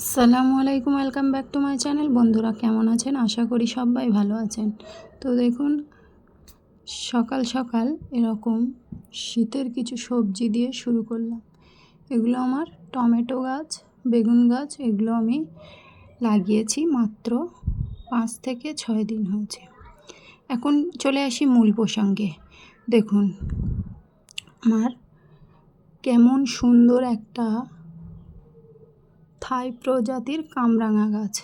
আসসালামু আলাইকুম, welcome back to my channel. বন্ধুরা কেমন আছেন? আশা করি সবাই ভালো আছেন। তো দেখুন, সকাল সকাল এরকম শীতের কিছু সবজি দিয়ে শুরু করলাম। এগুলো আমার টমেটো গাছ, বেগুন গাছ, এগুলো আমি লাগিয়েছি মাত্র পাঁচ থেকে ছয় দিন হয়েছে। এখন চলে আসি মূল প্রসঙ্গে। দেখুন, আমার কেমন সুন্দর একটা থাই প্রজাতির কামরাঙা গাছ।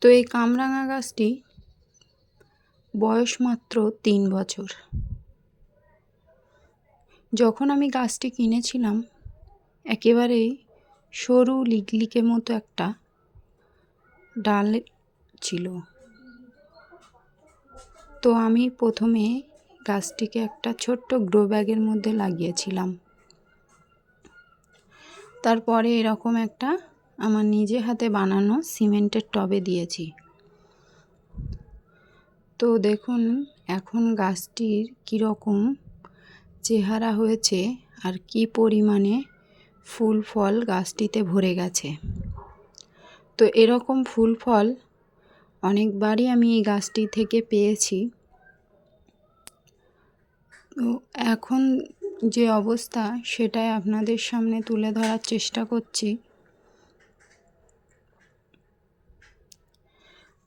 তো এই কামরাঙা গাছটি বয়স মাত্র তিন বছর। যখন আমি গাছটি কিনেছিলাম, একেবারেই সরু লিকলিকে মতো একটা ডাল ছিল। তো আমি প্রথমে গাছটিকে একটা ছোট্ট গ্রো ব্যাগের মধ্যে লাগিয়েছিলাম। তারপরে এরকম একটা আমার নিজে হাতে বানানো সিমেন্টের টবে দিয়েছি। তো দেখুন, এখন গাছটির কীরকম চেহারা হয়েছে আর কি পরিমাণে ফুল ফল গাছটিতে ভরে গেছে। তো এরকম ফুল ফল অনেকবারই আমি এই গাছটি থেকে পেয়েছি। এখন যে অবস্থা সেটাই আপনাদের সামনে তুলে ধরার চেষ্টা করছি।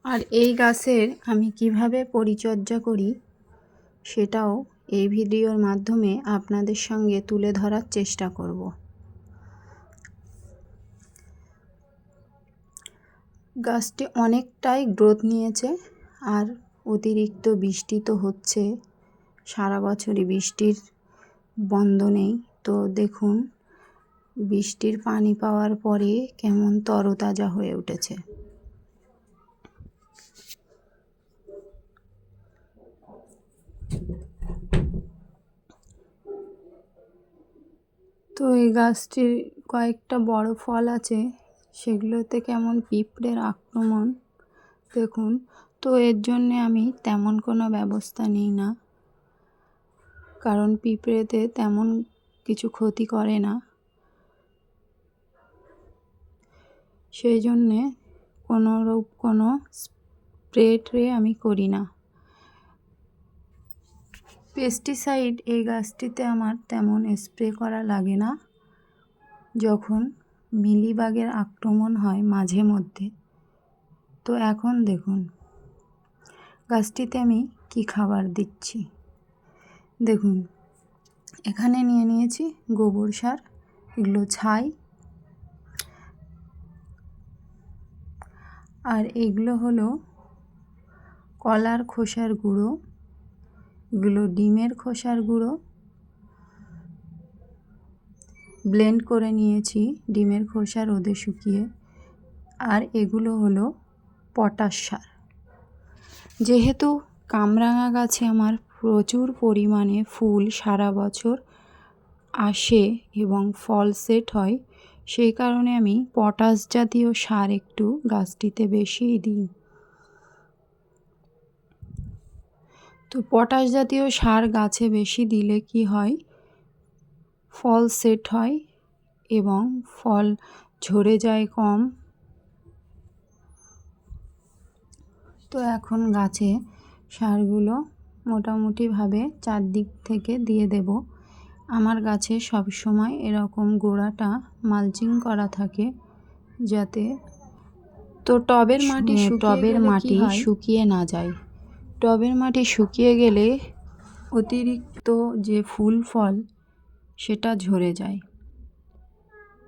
আর এই গাছের আমি কীভাবে পরিচর্যা করি সেটাও এই ভিডিওর মাধ্যমে আপনাদের সঙ্গে তুলে ধরার চেষ্টা করব। গাছটি অনেকটাই গ্রোথ নিয়েছে আর অতিরিক্ত বৃষ্টি তো হচ্ছে। সারা বছরই বৃষ্টির বন্ধ নেই তো দেখুন, বৃষ্টির পানি পাওয়ার পরে কেমন তরতাজা হয়ে উঠেছে। তো এই গাছটির কয়েকটা বড় ফল আছে, সেগুলোতে কেমন পিঁপড়ের আক্রমণ, দেখুন। তো এর জন্যে আমি তেমন কোনো ব্যবস্থা নিই না। কারণ পিঁপড়েতে তেমন কিছু ক্ষতি করে না। সেই জন্যে কোনোরূপ কোনো স্প্রে ট্রে আমি করি না। পেস্টিসাইড এই গাছটিতে আমার তেমন স্প্রে করা লাগে না। যখন মিলিবাগের আক্রমণ হয় মাঝে মধ্যে। তো এখন দেখুন, গাছটিতে আমি কি খাবার দিচ্ছি? দেখুন, এখানে নিয়ে নিয়েছি গোবর সার, এগুলো ছাই। আর এগুলো হলো কলার খোসার গুঁড়ো, এগুলো ডিমের খোসার গুঁড়ো। ব্লেন্ড করে নিয়েছি ডিমের খোসা রোদে শুকিয়ে। আর এগুলো হলো পটাশ সার। যেহেতু কামরাঙা গাছে আমার প্রচুর পরিমাণে ফুল সারা বছর আসে এবং ফল সেট হয়। সেই কারণে আমি পটাশ জাতীয় সার একটু গাছটিতে বেশিই দিই। তো পটাশ জাতীয় সার গাছে বেশি দিলে কি হয়? ফল সেট হয় এবং ফল ঝরে যায় কম। তো এখন গাছে সারগুলো মোটামুটিভাবে চারদিক থেকে দিয়ে দেব। আমার গাছে সব সময় এরকম গোড়াটা মালচিং করা থাকে যাতে তো টবের মাটি টবের মাটি শুকিয়ে না যায়। টবের মাটি শুকিয়ে গেলে অতিরিক্ত যে ফুল ফল সেটা ঝরে যায়।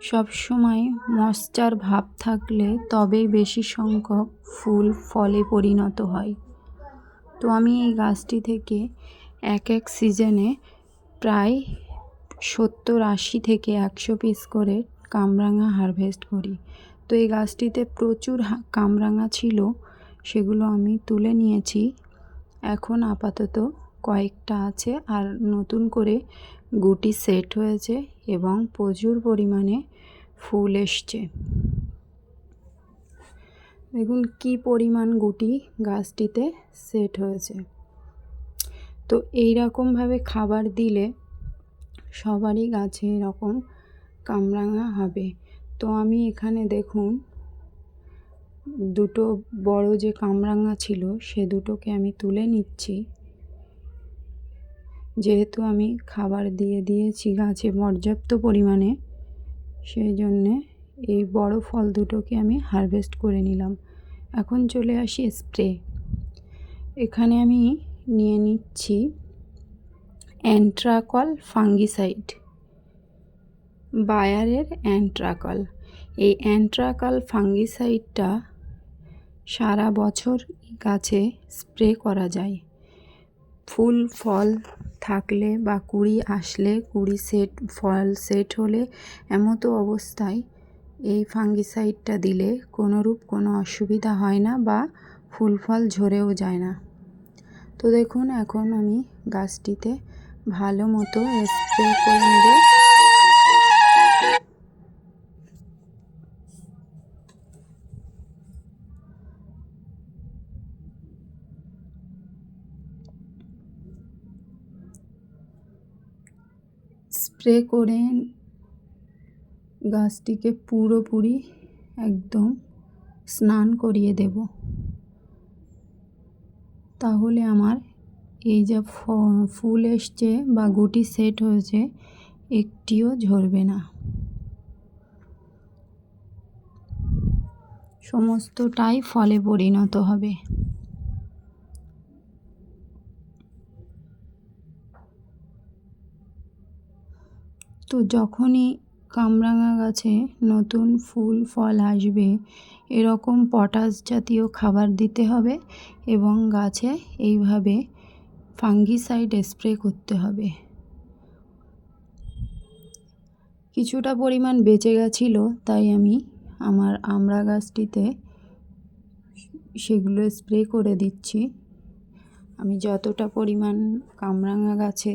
সব সময় মশ্চার ভাব থাকলে তবেই বেশি সংখ্যক ফুল ফলে পরিণত হয়। তো আমি এই গাছটি থেকে এক এক সিজনে প্রায় সত্তর আশি থেকে একশো পিস করে কামরাঙা হারভেস্ট করি। তো এই গাছটিতে প্রচুর কামরাঙা ছিল, সেগুলো আমি তুলে নিয়েছি। এখন আপাতত কয়েকটা আছে আর নতুন করে গুটি সেট হয়েছে এবং প্রচুর পরিমাণে ফুল এসছে। দেখুন কি পরিমাণ গুটি গাছটিতে সেট হয়েছে। তো এই রকমভাবে খাবার দিলে সবারই গাছে এরকম কামরাঙা হবে। তো আমি এখানে দেখুন দুটো বড় যে কামরাঙা ছিল, সে দুটোকে আমি তুলে নিচ্ছি। যেহেতু আমি খাবার দিয়ে দিয়েছি গাছে পর্যাপ্ত পরিমাণে, সেই জন্যে এই বড় ফল দুটোকে আমি হারভেস্ট করে নিলাম। এখন চলে আসি স্প্রে। এখানে আমি নিয়ে নিচ্ছি অ্যান্ট্রাকল ফাঙ্গিসাইড। বায়ারের অ্যান্ট্রাকল। এই অ্যান্ট্রাকল ফাঙ্গিসাইডটা সারা বছর গাছে স্প্রে করা যায়। ফুল, ফল থাকলে বা কুড়ি আসলে, কুড়ি সেট, ফল সেট হলে এমতো অবস্থায় এই ফাঙ্গিসাইডটা দিলে কোনোরূপ কোনো অসুবিধা হয় না বা ফুল ফল ঝরেও যায় না। তো দেখুন, এখন আমি গাছটিতে ভালো মতো স্প্রে করে নেব। স্প্রে করে গাছটিকে পুরোপুরি একদম স্নান করিয়ে দেব। তাহলে আমার এই যা ফুল এসছে বা গুটি সেট হয়েছে, একটিও ঝরবে না। সমস্তটাই ফলে পরিণত হবে। তো যখনই কামরাঙা গাছে নতুন ফুল, ফল আসবে। এরকম পটাশ জাতীয় খাবার দিতে হবে এবং গাছে এইভাবে ফাঙ্গিসাইড স্প্রে করতে হবে। কিছুটা পরিমাণ বেঁচে গেছিল, তাই আমি আমার আমড়া গাছটিতে সেগুলো স্প্রে করে দিচ্ছি। আমি যতটা পরিমাণ কামরাঙা গাছে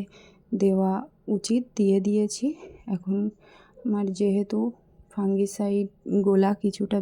দেওয়া উচিত দিয়ে দিয়েছি, এখন আমার যেহেতু ফাঙ্গিসাইড গোলা কিছুটা